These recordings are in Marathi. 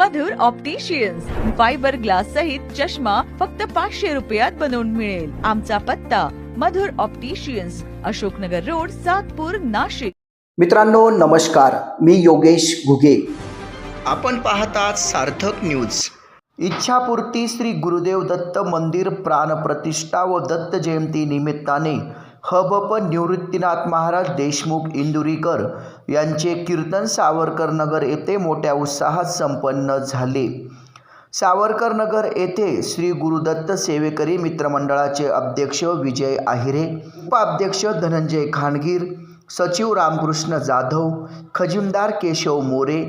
मधुर ऑप्टिशियन्स फायबर ग्लास सहित चष्मा फक्त पाचशे रुपयात बनवून मिळेल. आमचा पत्ता मधुर ऑप्टिशियन्स अशोकनगर रोड सातपूर नाशिक. मित्रांनो नमस्कार. मी योगेश घुगे. आपण पाहतात सार्थक न्यूज इच्छापूर्ती श्री गुरुदेव दत्त मंदिर प्राणप्रतिष्ठा व दत्त जयंती निमित्ताने हबप निवृत्तीनाथ महाराज देशमुख इंदुरीकर यांचे कीर्तन सावरकर नगर येथे मोठ्या उत्साहात संपन्न झाले. सावरकर नगर येथे श्री गुरुदत्त सेवेकरी मित्रमंडळाचे अध्यक्ष विजय आहिरे उपाध्यक्ष धनंजय खानगीर सचिव रामकृष्ण जाधव खजिमदार केशव मोरे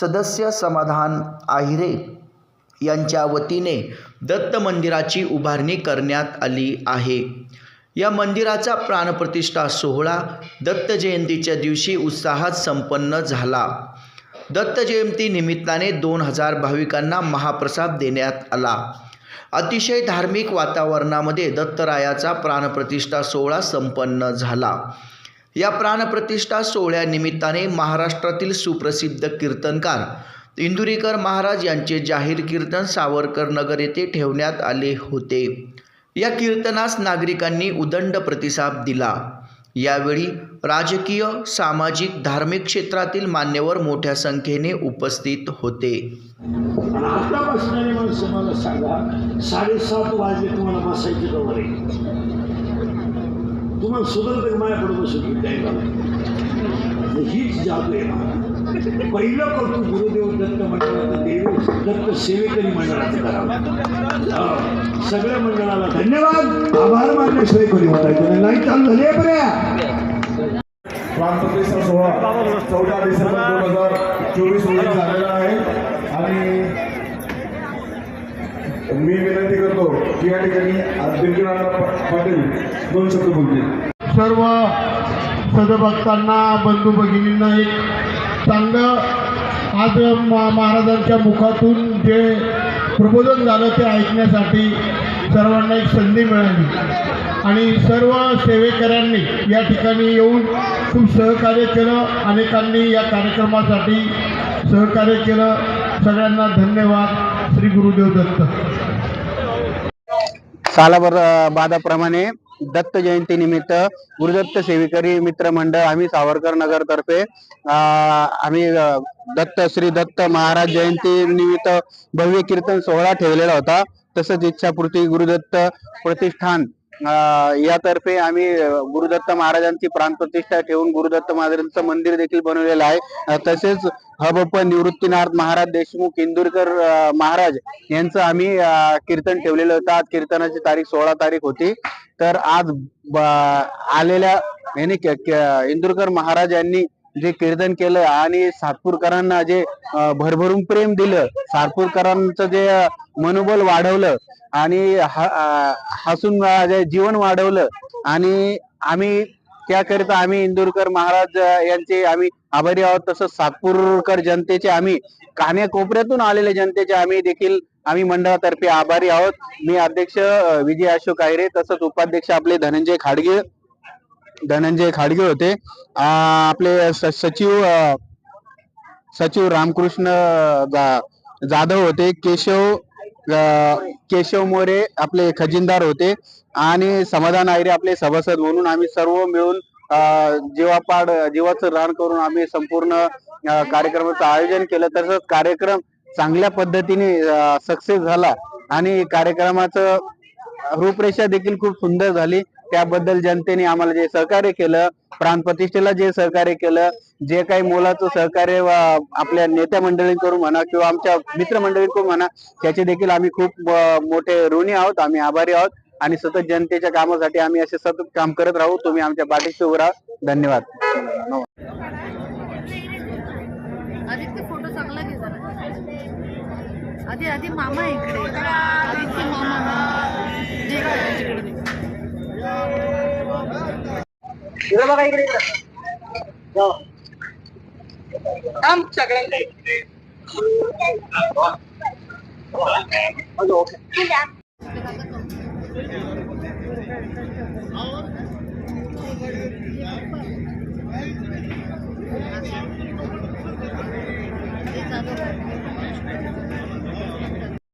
सदस्य समाधान आहिरे यांच्या वतीने दत्त मंदिराची उभारणी करण्यात आली आहे. या मंदिराचा प्राणप्रतिष्ठा सोहळा दत्त जयंतीच्या दिवशी उत्साहात संपन्न झाला. दत्त जयंती निमित्ताने दोन हजार भाविकांना महाप्रसाद देण्यात आला. अतिशय धार्मिक वातावरणामध्ये दत्तरायाचा प्राणप्रतिष्ठा सोहळा संपन्न झाला. या प्राणप्रतिष्ठा सोहळ्यानिमित्ताने महाराष्ट्रातील सुप्रसिद्ध कीर्तनकार इंदुरीकर महाराज यांचे जाहीर कीर्तन सावरकर नगर येथे ठेवण्यात आले होते. या कीर्तनास नागरिकांनी उदंड प्रतिसाद दिला. यावेळी राजकीय सामाजिक धार्मिक क्षेत्रातील मान्यवर मोठ्या संख्येने उपस्थित होते. आता बसणारी माणसं मला सांगा साडेसात वाजले तुम्हाला बसायचे जवळ तुम्हाला सुधरत माझ्याकडे बसून द्यायला हीच जादू आहे पहिलं कौतुक गुरुदेव दत्त मंडळाचं देव दत्त सेवेकरी मंडळाचं करावं. सगळ्या मंडळाला धन्यवाद. आभार मानल्याशिवाय कोणी होता नाही. चालू झाले बऱ्या. प्राणप्रतिष्ठा सोहळा चौदा डिसेंबर दोन हजार चोवीस रोजी झालेला आहे. आणि मी विनंती करतो की या ठिकाणी दिलगिराणा पाटील दोन शब्द बोलतील. सर्व सदभक्तांना बंधू भगिनींना एक चांगलं आज मा- महाराजांच्या मुखातून जे प्रबोधन झालं ते ऐकण्यासाठी सर्वांना एक संधी मिळाली. आणि सर्व सेवेकऱ्यांनी या ठिकाणी येऊन खूप सहकार्य केलं. अनेकांनी या कार्यक्रमासाठी सहकार्य केलं. सगळ्यांना धन्यवाद. श्री गुरुदेव दत्त. सालाभर बादाप्रमाणे दत्त जयंती निमित्त गुरुदत्त सेविकरी मित्र मंडळ आम्ही सावरकर नगर तर्फे आम्ही दत्त श्री दत्त महाराज जयंती निमित्त भव्य कीर्तन सोहळा ठेवलेला होता. तसंच इच्छापूर्ती गुरुदत्त प्रतिष्ठान यातर्फे आम्ही गुरुदत्त महाराजांची प्राण प्रतिष्ठा ठेवून गुरुदत्त महाराजांचं मंदिर देखील बनवलेलं आहे. तसेच हबप निवृत्तीनाथ महाराज देशमुख इंदुरकर महाराज यांचं आम्ही कीर्तन ठेवलेलं होतं. आज कीर्तनाची तारीख सोळा तारीख होती. तर आज आलेल्या यांनी इंदुरकर महाराज यांनी जे कीर्तन केलं आणि सातपूरकरांना जे भरभरून प्रेम दिलं सातपूरकरांचं जे मनोबल वाढवलं आणि हसून जीवन वाढवलं आणि आम्ही त्याकरिता आम्ही इंदुरकर महाराज यांचे आम्ही आभारी आहोत. तसंच सातपूरकर जनतेचे आम्ही कान्याकोपऱ्यातून आलेल्या जनतेचे आम्ही देखील आम्ही मंडळातर्फे आभारी आहोत. मी अध्यक्ष विजय अशोक आहिरे तसंच उपाध्यक्ष आपले धनंजय खाडगे धनंजय खाडगे होते. आपले स- सचिव सचिव रामकृष्ण जा- जाधव होते. केशव केशव मोरे आपले खजिनदार होते. आणि समाधान आयरे आपले सभासद म्हणून आम्ही सर्व मिळून जीवापाड जीवाचं रान करून आम्ही संपूर्ण कार्यक्रमाचं आयोजन केलं. तसंच कार्यक्रम चांगल्या पद्धतीने सक्सेस झाला आणि कार्यक्रमाचं रूपरेषा देखील खूप सुंदर झाली. त्याबद्दल जनतेने आम्हाला जे सहकार्य केलं प्राणप्रतिष्ठेला जे सहकार्य केलं जे काही मोलाचं सहकार्य आपल्या नेत्या मंडळींकडून म्हणा किंवा आमच्या मित्रमंडळींकडून म्हणा त्याचे देखील आम्ही खूप मोठे ऋणी आहोत आम्ही आभारी आहोत आणि सतत जनतेच्या कामासाठी आम्ही असे सतत काम करत राहू. तुम्ही आमच्या पाठीशी उभं राहा. धन्यवाद आदित्य फोटो चांगला घे जरा आधी आधी मामा आहे इकडे. आदित्य मामा. काय तिकडे दे. ते चालू